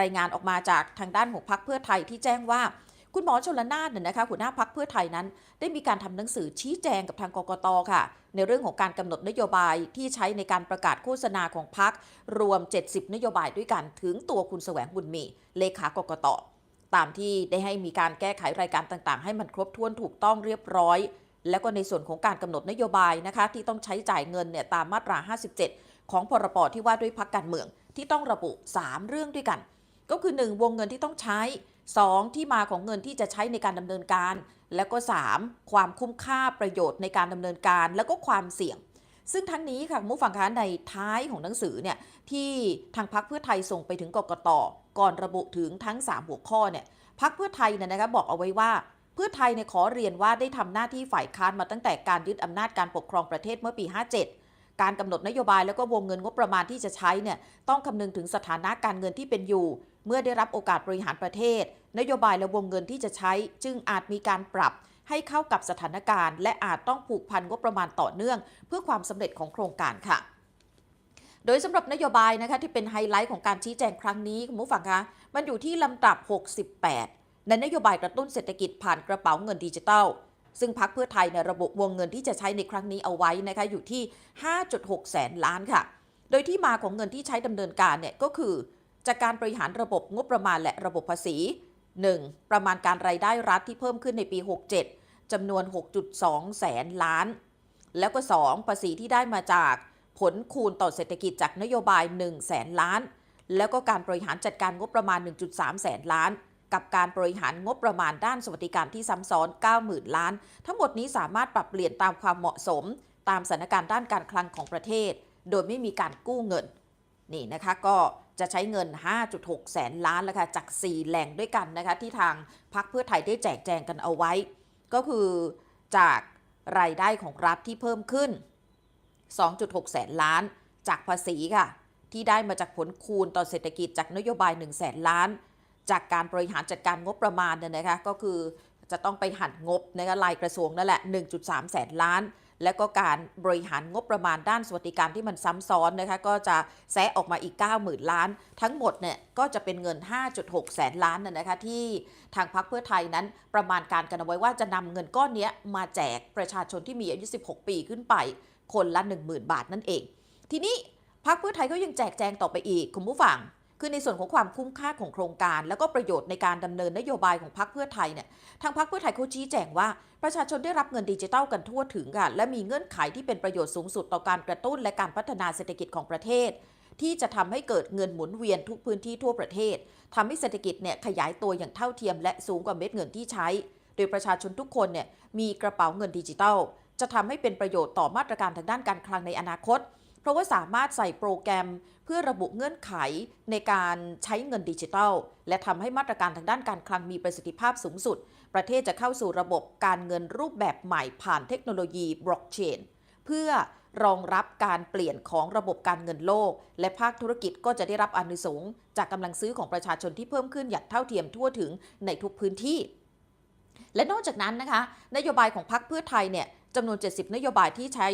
รายงานออกมาจากทางด้านของพรรคเพื่อไทยที่แจ้งว่าคุณหมอชลนานเนี่ยนะคะหัวหน้าพักเพื่อไทยนั้น ได้มีการทำหนังสือชี้แจงกับทางกกตค่ะ ในเรื่องของการกำหนดนโยบายที่ใช้ในการประกาศโฆษณาของพักรวม 70 นโยบายด้วยกันถึงตัวคุณแสวงบุญมี เลขากกตตามที่ได้ให้มีการแก้ไขรายการต่างๆ ให้มันครบถ้วนถูกต้องเรียบร้อย แล้วก็ในส่วนของการกำหนดนโยบายนะคะ ที่ต้องใช้จ่ายเงินเนี่ยตามมาตรา 57 ของพรบที่ว่าด้วยพักการเมืองที่ต้องระบุ 3 เรื่องด้วยกัน ก็คือ 1 วงเงินที่ต้องใช้ 2 ที่มาของเงินที่จะใช้ในการดำเนินการ แล้วก็ 3 ความคุ้มค่าประโยชน์ในการดำเนินการ แล้วก็ความเสี่ยง ซึ่งทั้งนี้ค่ะคุณผู้ฟังคะในท้ายของหนังสือเนี่ยที่ทางพักเพื่อไทยส่งไปถึงกกตก่อนระบุถึงทั้ง 3 หัวข้อเนี่ยพักเพื่อไทยเนี่ยนะคะบอกเอาไว้ว่าเพื่อไทยเนี่ยขอเรียนว่าได้ทำหน้าที่ฝ่ายค้านมาตั้งแต่การยึดอำนาจการปกครองประเทศเมื่อปี 57 การกำหนดนโยบายแล้วก็วงเงินงบประมาณที่จะใช้เนี่ยต้องคำนึงถึงสถานะการเงินที่เป็นอยู่ เมื่อได้รับโอกาสบริหารประเทศ นโยบายและวงเงินที่จะใช้ จึงอาจมีการปรับให้เข้ากับสถานการณ์ และอาจต้องผูกพันงบประมาณต่อเนื่อง เพื่อความสำเร็จของโครงการค่ะโดยสำหรับนโยบายนะคะที่เป็นไฮไลท์ของการชี้แจงครั้งนี้คุณผู้ฟังคะมันอยู่ที่ลำดับ 68 ในนโยบายกระตุ้นเศรษฐกิจผ่านกระเป๋าเงินดิจิทัล ซึ่งพักเพื่อไทยในระบุวงเงินที่จะใช้ในครั้งนี้เอาไว้นะคะอยู่ที่ 5.6 แสนล้านค่ะ โดยที่มาของเงินที่ใช้ดำเนินการเนี่ยก็คือ จากการบริหารระบบงบประมาณและระบบภาษี 1. ประมาณการรายได้รัฐที่เพิ่มขึ้นในปี 67จำนวน 6.2 แสนล้าน แล้วก็ 2. ภาษีที่ได้มาจากผลคูณต่อเศรษฐกิจจากนโยบาย 1 แสนล้าน แล้วก็การบริหารจัดการงบประมาณ 1.3 แสนล้าน กับการบริหารงบประมาณด้านสวัสดิการที่ซ้ำซ้อน 90,000 ล้าน ทั้งหมดนี้สามารถปรับเปลี่ยนตามความเหมาะสม ตามสถานการณ์ด้านการคลังของประเทศ โดยไม่มีการกู้เงิน นี่นะคะก็จะใช้เงิน 5.6 แสนล้านแล้วค่ะจาก 4 แหล่งด้วยกันนะคะที่ทางพรรคเพื่อไทยได้แจกแจงกันเอาไว้ ก็คือจากรายได้ของรัฐที่เพิ่มขึ้น 2.6 แสนล้าน จากภาษีค่ะ ที่ได้มาจากผลคูณต่อเศรษฐกิจจากนโยบาย1แสนล้าน จากการบริหารจัดการงบประมาณเนี่ยนะคะก็คือจะต้องไปหันงบนะคะรายกระทรวงนั่นแหละ 1.3 แสนล้าน และก็การบริหารงบประมาณด้านสวัสดิการที่มันซ้ำซ้อนนะคะก็จะแซะออกมาอีก 90,000 ล้าน ทั้งหมดเนี่ยก็จะเป็นเงิน 5.6 แสนล้านนะนะคะที่ทางพรรคเพื่อไทยนั้นประมาณการกันเอาไว้ว่าจะนำเงินก้อนนี้มาแจกประชาชนที่มีอายุ 16 ปีขึ้นไป คนละ 10,000 บาทนั่นเอง ทีนี้พรรคเพื่อไทยก็ยังแจกแจงต่อไปอีกคุณผู้ฟัง คือในส่วนของความคุ้มค่าของโครงการ แล้วก็ประโยชน์ในการดำเนินนโยบายของพรรคเพื่อไทยเนี่ยทางพรรคเพื่อไทยเขาชี้แจงว่าประชาชนได้รับเงินดิจิทัลกันทั่วถึงค่ะและมีเงื่อนไขที่เป็นประโยชน์สูงสุดต่อการกระตุ้นและการพัฒนาเศรษฐกิจของประเทศ ที่จะทำให้เกิดเงินหมุนเวียนทุกพื้นที่ทั่วประเทศทำให้เศรษฐกิจเนี่ยขยายตัวอย่างเท่าเทียม และสูงกว่าเม็ดเงินที่ใช้ โดยประชาชนทุกคนเนี่ยมีกระเป๋าเงินดิจิทัลจะทำให้เป็นประโยชน์ต่อมาตรการทางด้านการคลังในอนาคต เพราะว่าสามารถใส่โปรแกรมเพื่อระบุเงื่อนไขในการใช้เงินดิจิทัล และทำให้มาตรการทางด้านการคลังมีประสิทธิภาพสูงสุด ประเทศจะเข้าสู่ระบบการเงินรูปแบบใหม่ผ่านเทคโนโลยีบล็อกเชนเพื่อรองรับการเปลี่ยนของระบบการเงินโลก และภาคธุรกิจก็จะได้รับอนิสงจากกำลังซื้อของประชาชนที่เพิ่มขึ้นอย่างเท่าเทียมทั่วถึงในทุกพื้นที่ และนอกจากนั้นนะคะ นโยบายของพรรคเพื่อไทยเนี่ยจำนวน 70 นโยบายที่ใช้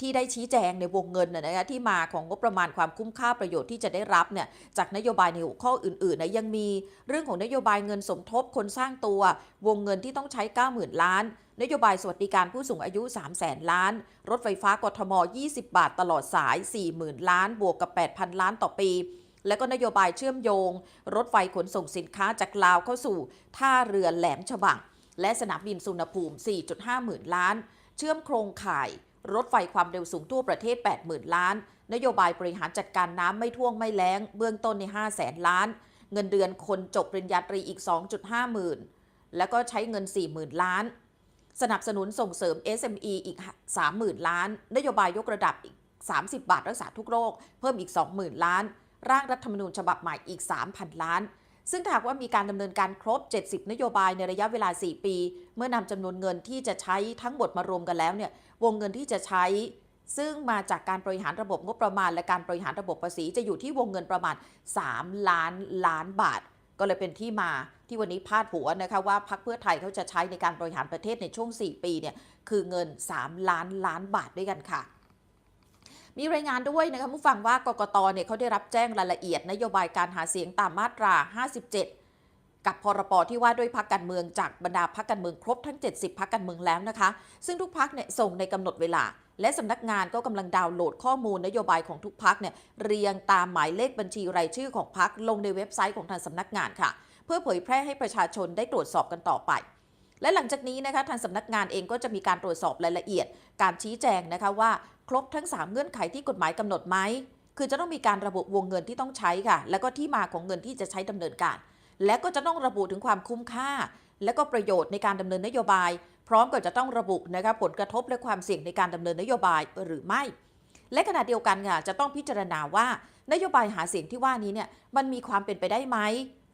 ที่ได้ชี้แจงในวงเงินนะนะคะที่มาของงบประมาณความคุ้มค่าประโยชน์ที่จะได้รับเนี่ยจากนโยบายในหัวข้ออื่นๆนะยังมีเรื่องของนโยบายเงินสมทบคนสร้างตัว วงเงินที่ต้องใช้ 90,000 ล้าน นโยบายสวัสดิการผู้สูงอายุ 3 0 0แสนล้าน รถไฟฟ้ากทม 20 บาทตลอดสาย 40,000 ล้าน บวกกับ 8,000 ล้านต่อปีและก็นโยบายเชื่อมโยง รถไฟขนส่งสินค้าจากลาวเข้าสู่ ท่าเรือแหลมฉบัง และสนามบินสุวรรณภูมิ 4.5 หมื่นล้าน เชื่อมโครงข่าย รถไฟความเร็วสูงทั่วประเทศ 80,000 ล้าน นโยบายบริหารจัดการน้ำไม่ท่วงไม่แล้ง เบื้องต้นใน5แสนล้าน เงินเดือนคนจบปริญญาตรีอีก 2.5 หมื่น แล้วก็ใช้เงิน 40,000 ล้าน สนับสนุนส่งเสริม SME อีก 30,000 ล้าน นโยบายยกระดับอีก 30 บาทรักษาทุกโรค เพิ่มอีก 20,000 ล้าน ร่างรัฐธรรมนูญฉบับใหม่อีก 3,000 ล้านซึ่งหากว่ามีการดำเนินการครบ 70 นโยบายในระยะเวลา 4 ปี เมื่อนำจำนวนเงินที่จะใช้ทั้งหมดมารวมกันแล้วเนี่ย วงเงินที่จะใช้ ซึ่งมาจากการบริหารระบบงบประมาณ และการบริหารระบบภาษีจะอยู่ที่วงเงินประมาณ 3 ล้านล้านบาท ก็เลยเป็นที่มาที่วันนี้พาดหัวนะคะว่าพรรคเพื่อไทยเขาจะใช้ในการบริหารประเทศในช่วง 4 ปีเนี่ยคือเงิน 3 ล้านล้านบาทด้วยกันค่ะมีรายงานด้วยนะคะผู้ฟังว่ากกตเนี่ยเขาได้รับแจ้งรายละเอียดนโยบายการหาเสียงตามมาตรา 57 กับพรปที่ว่าด้วยพักการเมืองจากบรรดาพักการเมืองครบทั้ง 70 พักการเมืองแล้วนะคะ ซึ่งทุกพักเนี่ยส่งในกำหนดเวลา และสำนักงานก็กำลังดาวน์โหลดข้อมูลนโยบายของทุกพักเนี่ยเรียงตามหมายเลขบัญชีรายชื่อของพักลงในเว็บไซต์ของทางสำนักงานค่ะ เพื่อเผยแพร่ให้ประชาชนได้ตรวจสอบกันต่อไปและหลังจากนี้นะคะทางสำนักงานเองก็จะมีการตรวจสอบรายละเอียด การชี้แจงนะคะว่าครบทั้ง 3 เงื่อนไขที่กฎหมายกำหนดไหมคือจะต้องมีการระบุวงเงินที่ต้องใช้ค่ะ แล้วก็ที่มาของเงินที่จะใช้ดำเนินการ และก็จะต้องระบุถึงความคุ้มค่า และก็ประโยชน์ในการดำเนินนโยบาย พร้อมกับจะต้องระบุนะคะผลกระทบและความเสี่ยงในการดำเนินนโยบายหรือไม่ และขณะเดียวกันค่ะจะต้องพิจารณาว่านโยบายหาเสียงที่ว่านี้เนี่ยมันมีความเป็นไปได้ไหม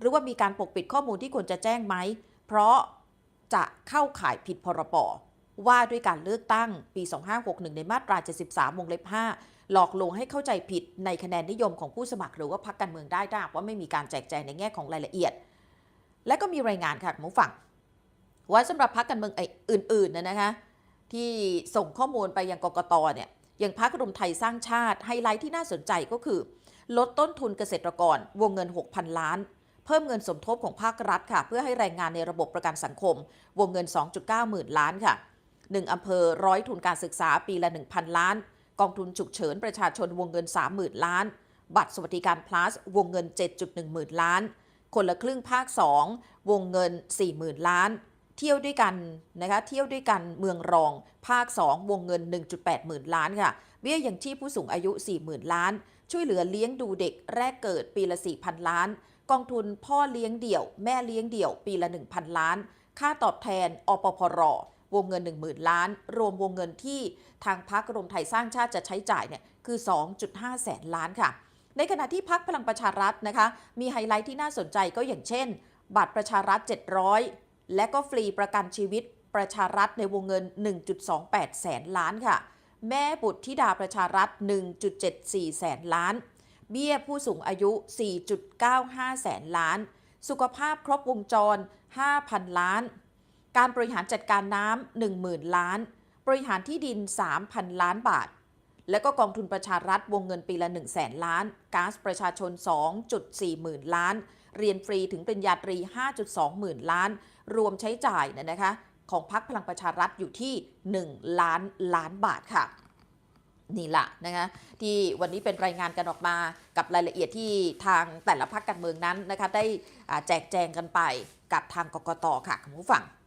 หรือว่ามีการปกปิดข้อมูลที่ควรจะแจ้งไหมเพราะจะเข้าข่ายผิดพรบ ว่าด้วยการเลือกตั้งปี 2561 ในมาตรา 73 วงเล็บ 5 หลอกลวงให้เข้าใจผิดในคะแนนนิยมของผู้สมัครหรือว่าพรรคการเมืองได้ถ้าว่าไม่มีการแจกแจงในแง่ของรายละเอียด และก็มีรายงานค่ะคุณผู้ฟังว่าสำหรับพรรคการเมืองอ้อื่นๆนะนะคะที่ส่งข้อมูลไปยังกกตเนี่ยอย่างพรรครวมไทยสร้างชาติไฮไลท์ที่น่าสนใจก็คือ ลดต้นทุนเกษตรกร วงเงิน 6,000 ล้าน เพิ่มเงินสมทบของภาครัฐค่ะ เพื่อให้แรงงานในระบบประกันสังคม วงเงิน 2.9 หมื่นล้านค่ะ 1อำเภอร้อยทุนการศึกษาปีละ 1,000 ล้าน กองทุนฉุกเฉินประชาชนวงเงิน 30,000 ล้าน บัตรสวัสดิการ plus วงเงิน 7.1 หมื่นล้าน คนละครึ่งภาค 2 วงเงิน 40,000 ล้าน เที่ยวด้วยกันนะคะเที่ยวด้วยกันเมืองรอง ภาค 2 วงเงิน 1.8 หมื่นล้านค่ะเบี้ยยังชีพผู้สูงอายุ 40,000 ล้าน ช่วยเหลือเลี้ยงดูเด็กแรกเกิดปีละ 4,000 ล้าน กองทุนพ่อเลี้ยงเดี่ยว แม่เลี้ยงเดี่ยว ปีละ 1,000 ล้าน ค่าตอบแทนอปพร วงเงิน 10,000 ล้าน รวมวงเงินที่ทางพักรวมไทยสร้างชาติจะใช้จ่ายเนี่ยคือ 2.5 แสนล้านค่ะ ในขณะที่พักพลังประชารัฐนะคะ มีไฮไลท์ที่น่าสนใจก็อย่างเช่น บัตรประชารัฐ 700 และก็ฟรีประกันชีวิตประชารัฐในวงเงิน 1.28 แสนล้านค่ะ แม่บุตรธิดาประชารัฐ 1.74 แสนล้าน เบี้ยผู้สูงอายุ 4.95 แสนล้าน สุขภาพครบวงจร 5,000 ล้าน การบริหารจัดการน้ำ10,000 ล้าน บริหารที่ดิน 3,000 ล้านบาท และก็กองทุนประชารัฐวงเงินปีละ1 0 0 0 0แสนล้าน ก๊าซประชาชน 2.4 หมื่นล้าน เรียนฟรีถึงปริญญาตรี 5.2 หมื่นล้าน รวมใช้จ่ายนะคะของพรรคพลังประชารัฐอยู่ที่ 1 ล้านล้านบาทค่ะนี่ละนะคะที่วันนี้เป็นรายงานกันออกมากับรายละเอียดที่ทางแต่ละพรรคการเมืองนั้นนะคะได้แจกแจงกันไปกับทางกกตค่ะคุณผู้ฟัง